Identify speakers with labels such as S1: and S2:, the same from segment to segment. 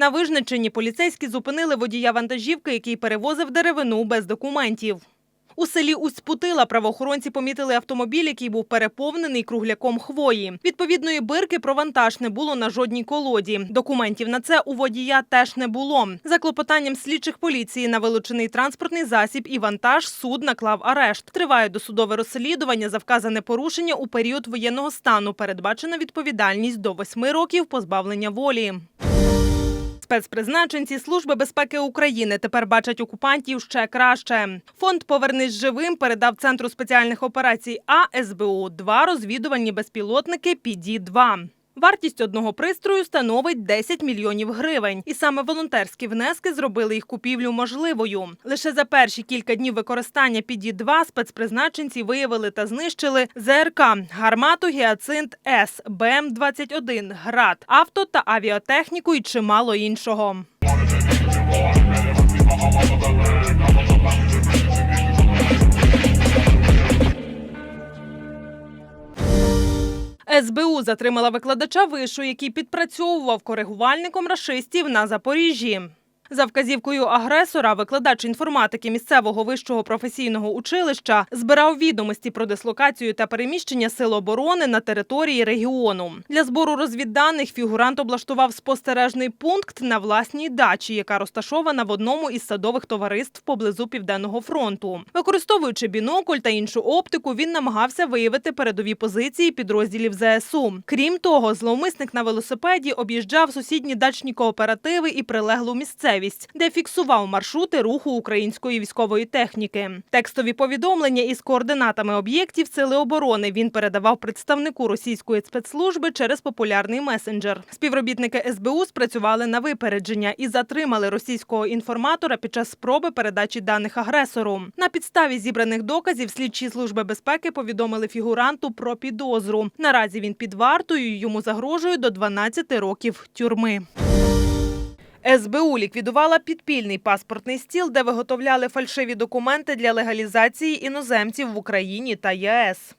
S1: На Вижниччині поліцейські зупинили водія вантажівки, який перевозив деревину без документів. У селі Усть-Путила правоохоронці помітили автомобіль, який був переповнений кругляком хвої. Відповідної бирки про вантаж не було на жодній колоді. Документів на це у водія теж не було. За клопотанням слідчих поліції на вилучений транспортний засіб і вантаж суд наклав арешт. Триває досудове розслідування за вказане порушення у період воєнного стану. Передбачена відповідальність до восьми років позбавлення волі. Спецпризначенці Служби безпеки України тепер бачать окупантів ще краще. Фонд Повернись живим передав центру спеціальних операцій А СБУ два розвідувальні безпілотники PD-2. Вартість одного пристрою становить 10 мільйонів гривень, і саме волонтерські внески зробили їх купівлю можливою. Лише за перші кілька днів використання PD-2 спецпризначенці виявили та знищили ЗРК, гармату Гіацинт С, БМ-21, ГРАД, авто та авіатехніку і чимало іншого. СБУ затримала викладача вишу, який підпрацьовував коригувальником рашистів на Запоріжжі. За вказівкою агресора, викладач інформатики місцевого вищого професійного училища збирав відомості про дислокацію та переміщення сил оборони на території регіону. Для збору розвідданих фігурант облаштував спостережний пункт на власній дачі, яка розташована в одному із садових товариств поблизу південного фронту. Використовуючи бінокль та іншу оптику, він намагався виявити передові позиції підрозділів ЗСУ. Крім того, зловмисник на велосипеді об'їжджав сусідні дачні кооперативи і прилеглу місцевість, де фіксував маршрути руху української військової техніки. Текстові повідомлення із координатами об'єктів сили оборони він передавав представнику російської спецслужби через популярний месенджер. Співробітники СБУ спрацювали на випередження і затримали російського інформатора під час спроби передачі даних агресору. На підставі зібраних доказів слідчі служби безпеки повідомили фігуранту про підозру. Наразі він під вартою йому загрожує до 12 років тюрми. СБУ ліквідувала підпільний паспортний стіл, де виготовляли фальшиві документи для легалізації іноземців в Україні та ЄС.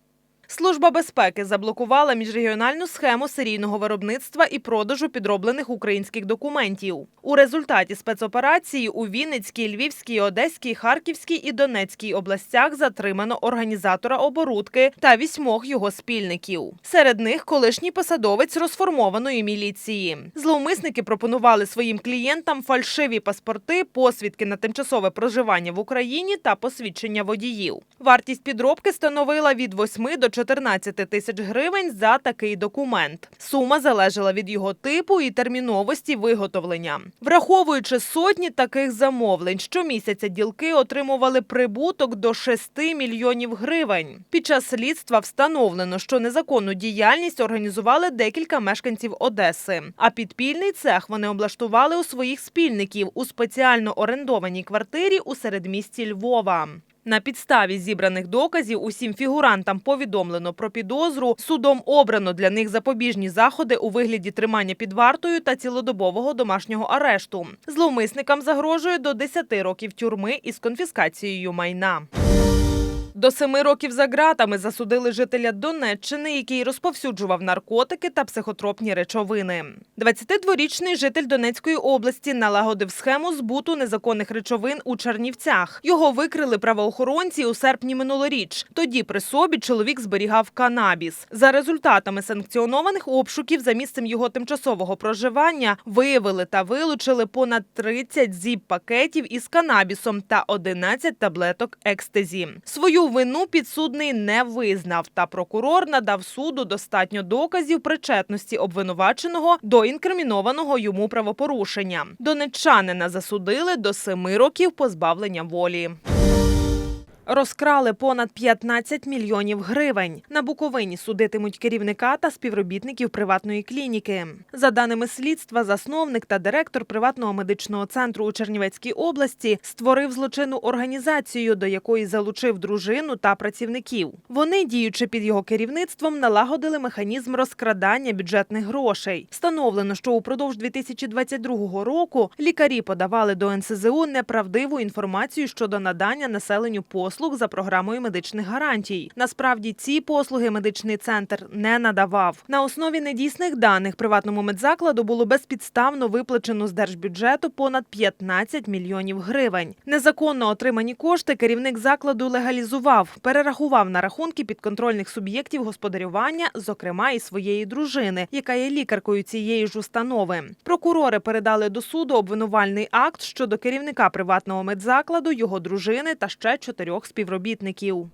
S1: Служба безпеки заблокувала міжрегіональну схему серійного виробництва і продажу підроблених українських документів. У результаті спецоперації у Вінницькій, Львівській, Одеській, Харківській і Донецькій областях затримано організатора оборудки та вісьмох його спільників. Серед них колишній посадовець розформованої міліції. Зловмисники пропонували своїм клієнтам фальшиві паспорти, посвідки на тимчасове проживання в Україні та посвідчення водіїв. Вартість підробки становила від 8 до 14 тисяч гривень за такий документ. Сума залежала від його типу і терміновості виготовлення. Враховуючи сотні таких замовлень, щомісяця ділки отримували прибуток до 6 мільйонів гривень. Під час слідства встановлено, що незаконну діяльність організували декілька мешканців Одеси. А підпільний цех вони облаштували у своїх спільників у спеціально орендованій квартирі у середмісті Львова. На підставі зібраних доказів усім фігурантам повідомлено про підозру. Судом обрано для них запобіжні заходи у вигляді тримання під вартою та цілодобового домашнього арешту. Зловмисникам загрожує до 10 років тюрми із конфіскацією майна. До семи років за ґратами засудили жителя Донеччини, який розповсюджував наркотики та психотропні речовини. 22-річний житель Донецької області налагодив схему збуту незаконних речовин у Чернівцях. Його викрили правоохоронці у серпні минулоріч. Тоді при собі чоловік зберігав канабіс. За результатами санкціонованих обшуків за місцем його тимчасового проживання виявили та вилучили понад 30 зіп-пакетів із канабісом та 11 таблеток екстезі. Свою вину підсудний не визнав, та прокурор надав суду достатньо доказів причетності обвинуваченого до інкримінованого йому правопорушення. Донеччанина засудили до семи років позбавлення волі. Розкрали понад 15 мільйонів гривень. На Буковині судитимуть керівника та співробітників приватної клініки. За даними слідства, засновник та директор приватного медичного центру у Чернівецькій області створив злочинну організацію, до якої залучив дружину та працівників. Вони, діючи під його керівництвом, налагодили механізм розкрадання бюджетних грошей. Встановлено, що упродовж 2022 року лікарі подавали до НСЗУ неправдиву інформацію щодо надання населенню послуг послуг за програмою медичних гарантій. Насправді ці послуги медичний центр не надавав. На основі недійсних даних приватному медзакладу було безпідставно виплачено з держбюджету понад 15 мільйонів гривень. Незаконно отримані кошти керівник закладу легалізував, перерахував на рахунки підконтрольних суб'єктів господарювання, зокрема і своєї дружини, яка є лікаркою цієї ж установи. Прокурори передали до суду обвинувальний акт щодо керівника приватного медзакладу, його дружини та ще чотирьох співробітників.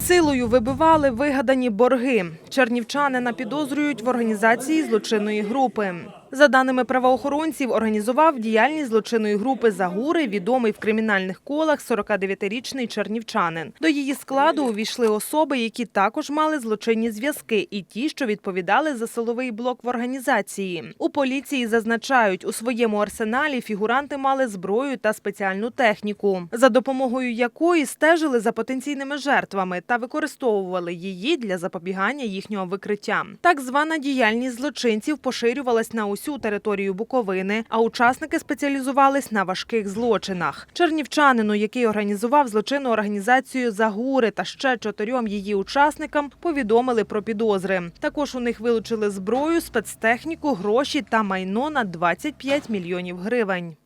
S1: Силою вибивали вигадані борги. Чернівчанина підозрюють в організації злочинної групи. За даними правоохоронців, організував діяльність злочинної групи Загури, відомий в кримінальних колах 49-річний чернівчанин. До її складу увійшли особи, які також мали злочинні зв'язки, і ті, що відповідали за силовий блок в організації. У поліції зазначають, у своєму арсеналі фігуранти мали зброю та спеціальну техніку, за допомогою якої стежили за потенційними жертвами та використовували її для запобігання їхнього викриття. Так звана діяльність злочинців поширювалась на усю територію Буковини, а учасники спеціалізувались на важких злочинах. Чернівчанину, який організував злочинну організацію Загури та ще чотирьом її учасникам, повідомили про підозри. Також у них вилучили зброю, спецтехніку, гроші та майно на 25 мільйонів гривень.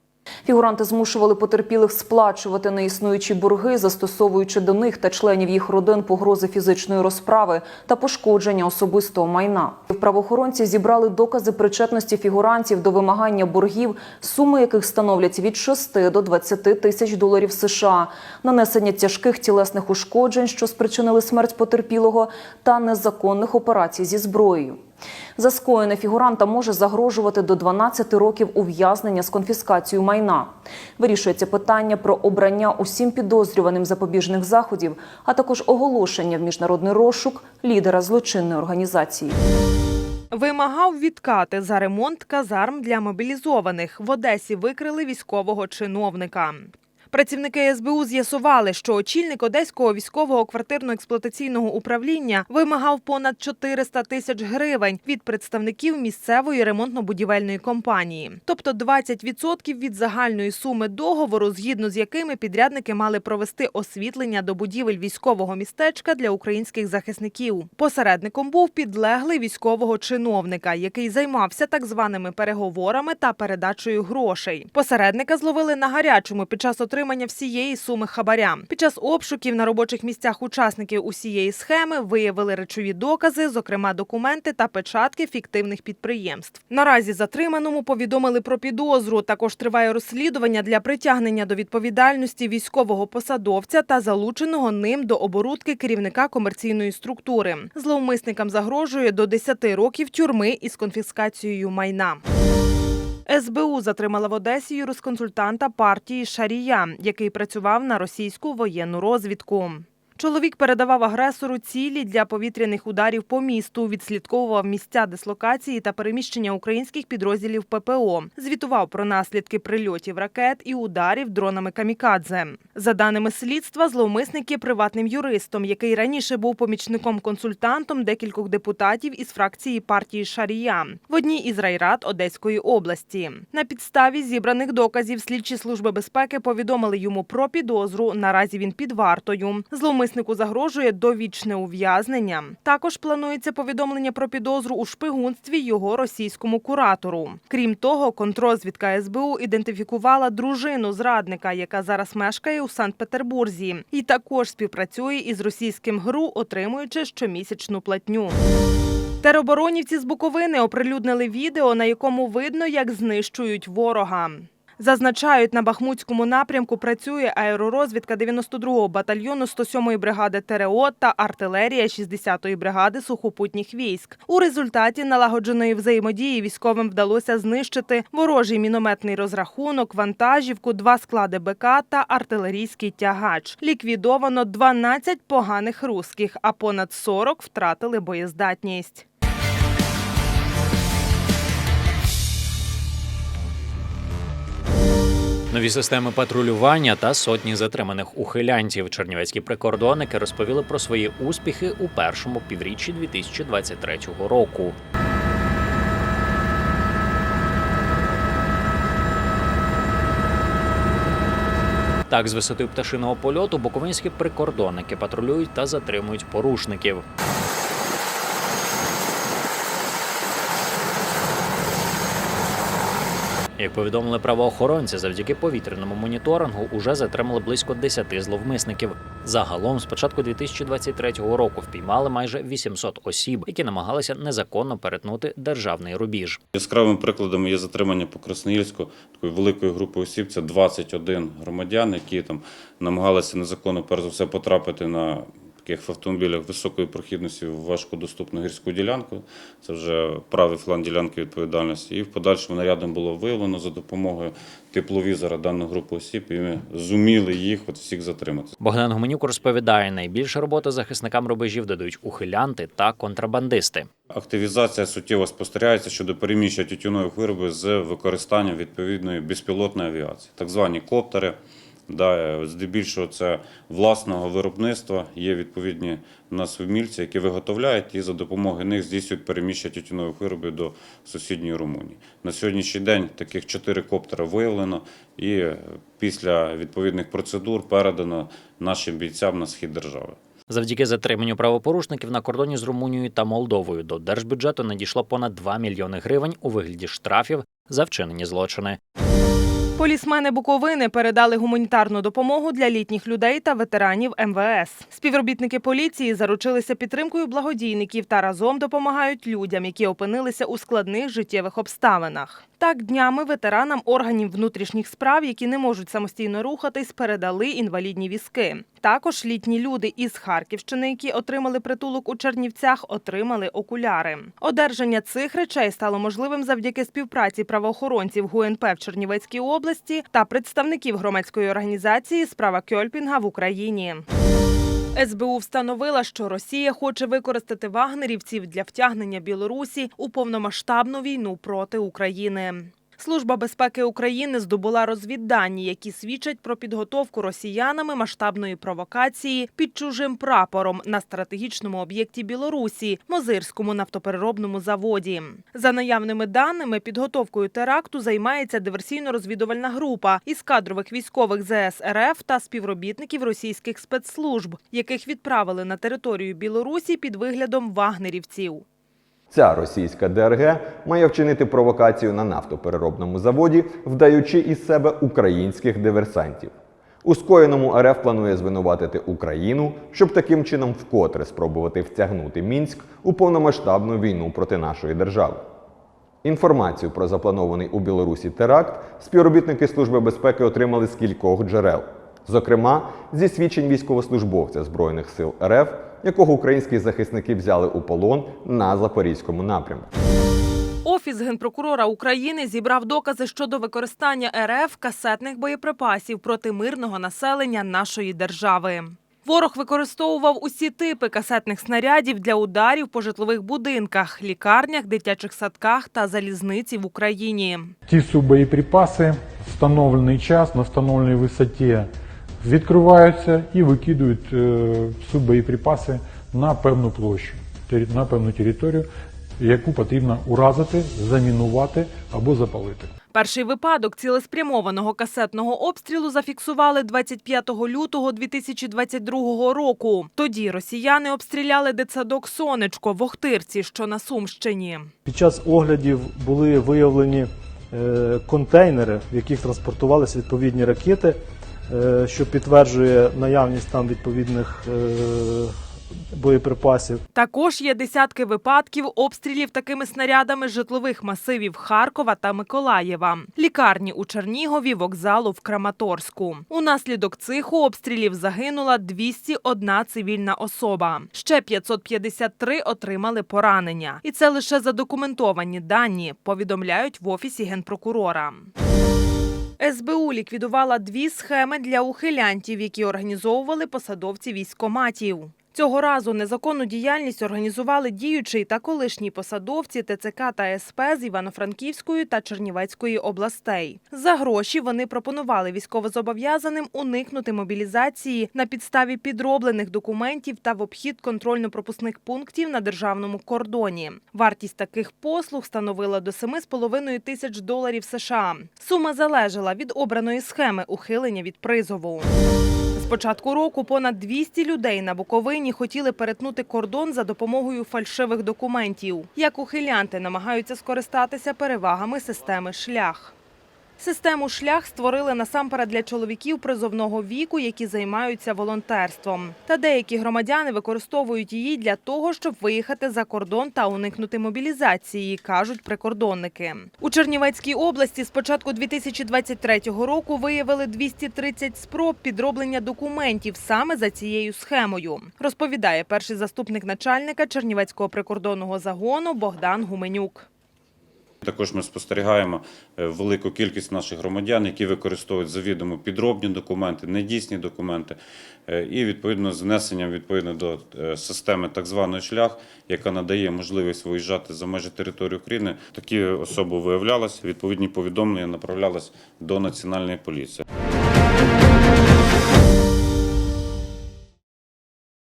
S2: Фігуранти змушували потерпілих сплачувати неіснуючі борги, застосовуючи до них та членів їх родин погрози фізичної розправи та пошкодження особистого майна. Правоохоронці зібрали докази причетності фігурантів до вимагання боргів, суми яких становлять від 6 до 20 тисяч доларів США, нанесення тяжких тілесних ушкоджень, що спричинили смерть потерпілого, та незаконних операцій зі зброєю. За скоєне фігуранта може загрожувати до 12 років ув'язнення з конфіскацією майна. Вирішується питання про обрання усім підозрюваним запобіжних заходів, а також оголошення в міжнародний розшук лідера злочинної організації.
S1: Вимагав відкати за ремонт казарм для мобілізованих. В Одесі викрили військового чиновника. Працівники СБУ з'ясували, що очільник одеського військового квартирно-експлуатаційного управління вимагав понад 400 тисяч гривень від представників місцевої ремонтно-будівельної компанії, тобто 20% від загальної суми договору, згідно з якими підрядники мали провести освітлення до будівель військового містечка для українських захисників. Посередником був підлеглий військового чиновника, який займався так званими переговорами та передачею грошей. Посередника зловили на гарячому під час отримання всієї суми хабаря. Під час обшуків на робочих місцях учасників усієї схеми виявили речові докази, зокрема документи та печатки фіктивних підприємств. Наразі затриманому повідомили про підозру. Також триває розслідування для притягнення до відповідальності військового посадовця та залученого ним до оборудки керівника комерційної структури. Зловмисникам загрожує до 10 років тюрми із конфіскацією майна. СБУ затримала в Одесі юрисконсультанта партії Шарія, який працював на російську воєнну розвідку. Чоловік передавав агресору цілі для повітряних ударів по місту, відслідковував місця дислокації та переміщення українських підрозділів ППО, звітував про наслідки прильотів ракет і ударів дронами камікадзе. За даними слідства, зловмисник є приватним юристом, який раніше був помічником-консультантом декількох депутатів із фракції партії Шарія в одній із райрад Одеської області. На підставі зібраних доказів слідчі служби безпеки повідомили йому про підозру. Наразі він під вартою. Зловмиснику загрожує довічне ув'язнення. Також планується повідомлення про підозру у шпигунстві його російському куратору. Крім того, контрозвідка СБУ ідентифікувала дружину зрадника, яка зараз мешкає у Санкт-Петербурзі, і також співпрацює із російським ГРУ, отримуючи щомісячну платню. Тероборонівці з Буковини оприлюднили відео, на якому видно, як знищують ворога. Зазначають, на Бахмутському напрямку працює аеророзвідка 92-го батальйону 107-ї бригади ТРО та артилерія 60-ї бригади сухопутніх військ. У результаті налагодженої взаємодії військовим вдалося знищити ворожий мінометний розрахунок, вантажівку, два склади БК та артилерійський тягач. Ліквідовано 12 поганих русських, а понад 40 втратили боєздатність.
S3: Нові системи патрулювання та сотні затриманих ухилянтів. Чернівецькі прикордонники розповіли про свої успіхи у першому півріччі 2023 року. Так, з висоти пташиного польоту буковинські прикордонники патрулюють та затримують порушників. Як повідомили правоохоронці, завдяки повітряному моніторингу уже затримали близько 10 зловмисників. Загалом, з початку 2023 року, впіймали майже 800 осіб, які намагалися незаконно перетнути державний рубіж.
S4: Яскравим прикладом є затримання по Красноїльську такої великої групи осіб. Це 21 громадян, які там намагалися незаконно перш за все потрапити на таких автомобілях високої прохідності в важкодоступну гірську ділянку. Це вже правий фланг ділянки відповідальності. І в подальшому нарядом було виявлено за допомогою тепловізора дану групу осіб, і ми зуміли їх от всіх затримати.
S3: Богдан Гуменюк розповідає, найбільше роботи захисникам рубежів додають ухилянти та контрабандисти.
S4: Активізація суттєво спостерігається щодо переміщення тютюнових виробів з використанням відповідної безпілотної авіації, так звані коптери. Да, здебільшого це власного виробництва. Є відповідні у нас вмільці, які виготовляють і за допомогою них здійснюють переміщення тютюнових виробів до сусідньої Румунії. На сьогоднішній день таких чотири коптера виявлено і після відповідних процедур передано нашим бійцям на схід держави.
S3: Завдяки затриманню правопорушників на кордоні з Румунією та Молдовою до держбюджету надійшло понад 2 мільйони гривень у вигляді штрафів за вчинені злочини.
S1: Полісмени Буковини передали гуманітарну допомогу для літніх людей та ветеранів МВС. Співробітники поліції заручилися підтримкою благодійників та разом допомагають людям, які опинилися у складних життєвих обставинах. Так, днями ветеранам органів внутрішніх справ, які не можуть самостійно рухатись, передали інвалідні візки. Також літні люди із Харківщини, які отримали притулок у Чернівцях, отримали окуляри. Одержання цих речей стало можливим завдяки співпраці правоохоронців ГУНП в Чернівецькій області та представників громадської організації Справа Кьольпінга в Україні. СБУ встановила, що Росія хоче використати вагнерівців для втягнення Білорусі у повномасштабну війну проти України. Служба безпеки України здобула розвіддані, які свідчать про підготовку росіянами масштабної провокації під чужим прапором на стратегічному об'єкті Білорусі Мозирському нафтопереробному заводі. За наявними даними, підготовкою теракту займається диверсійно-розвідувальна група із кадрових військових ЗС РФ та співробітників російських спецслужб, яких відправили на територію Білорусі під виглядом вагнерівців.
S5: Ця російська ДРГ має вчинити провокацію на нафтопереробному заводі, вдаючи із себе українських диверсантів. У скоєному РФ планує звинуватити Україну, щоб таким чином вкотре спробувати втягнути Мінськ у повномасштабну війну проти нашої держави. Інформацію про запланований у Білорусі теракт співробітники Служби безпеки отримали з кількох джерел, зокрема зі свідчень військовослужбовця Збройних сил РФ, якого українські захисники взяли у полон на запорізькому напрямку.
S1: Офіс генпрокурора України зібрав докази щодо використання РФ касетних боєприпасів проти мирного населення нашої держави. Ворог використовував усі типи касетних снарядів для ударів по житлових будинках, лікарнях, дитячих садках та залізниці в Україні.
S6: Ті субоєприпаси, встановлений час на встановленій висоті, відкриваються і викидують е, субоєприпаси на певну площу, тері- на певну територію, яку потрібно уразити, замінувати або запалити.
S1: Перший випадок цілеспрямованого касетного обстрілу зафіксували 25 лютого 2022 року. Тоді росіяни обстріляли дитсадок Сонечко в Охтирці, що на Сумщині.
S7: Під час оглядів були виявлені е, контейнери, в яких транспортувалися відповідні ракети, що підтверджує наявність там відповідних е, боєприпасів.
S1: Також є десятки випадків обстрілів такими снарядами житлових масивів Харкова та Миколаєва, лікарні у Чернігові, вокзалу в Краматорську. Унаслідок цих обстрілів загинула 201 цивільна особа. Ще 553 отримали поранення. І це лише задокументовані дані, повідомляють в офісі генпрокурора. СБУ ліквідувала дві схеми для ухилянтів, які організовували посадовці військоматів. Цього разу незаконну діяльність організували діючий та колишні посадовці ТЦК та СП з Івано-Франківської та Чернівецької областей. За гроші вони пропонували військовозобов'язаним уникнути мобілізації на підставі підроблених документів та в обхід контрольно-пропускних пунктів на державному кордоні. Вартість таких послуг становила до 7,5 тисяч доларів США. Сума залежала від обраної схеми ухилення від призову. Початку року понад 200 людей на Буковині хотіли перетнути кордон за допомогою фальшивих документів. Як ухилянти намагаються скористатися перевагами системи шлях. Систему шлях створили насамперед для чоловіків призовного віку, які займаються волонтерством. Та деякі громадяни використовують її для того, щоб виїхати за кордон та уникнути мобілізації, кажуть прикордонники. У Чернівецькій області з початку 2023 року виявили 230 спроб підроблення документів саме за цією схемою. Розповідає перший заступник начальника Чернівецького прикордонного загону Богдан Гуменюк.
S4: Також ми спостерігаємо е, велику кількість наших громадян, які використовують завідомо підробні документи, недійсні документи, е, і відповідно з внесенням відповідно до е, системи так званої шлях, яка надає можливість виїжджати за межі території України. Такі особи виявлялися, відповідні повідомлення направлялись до національної поліції.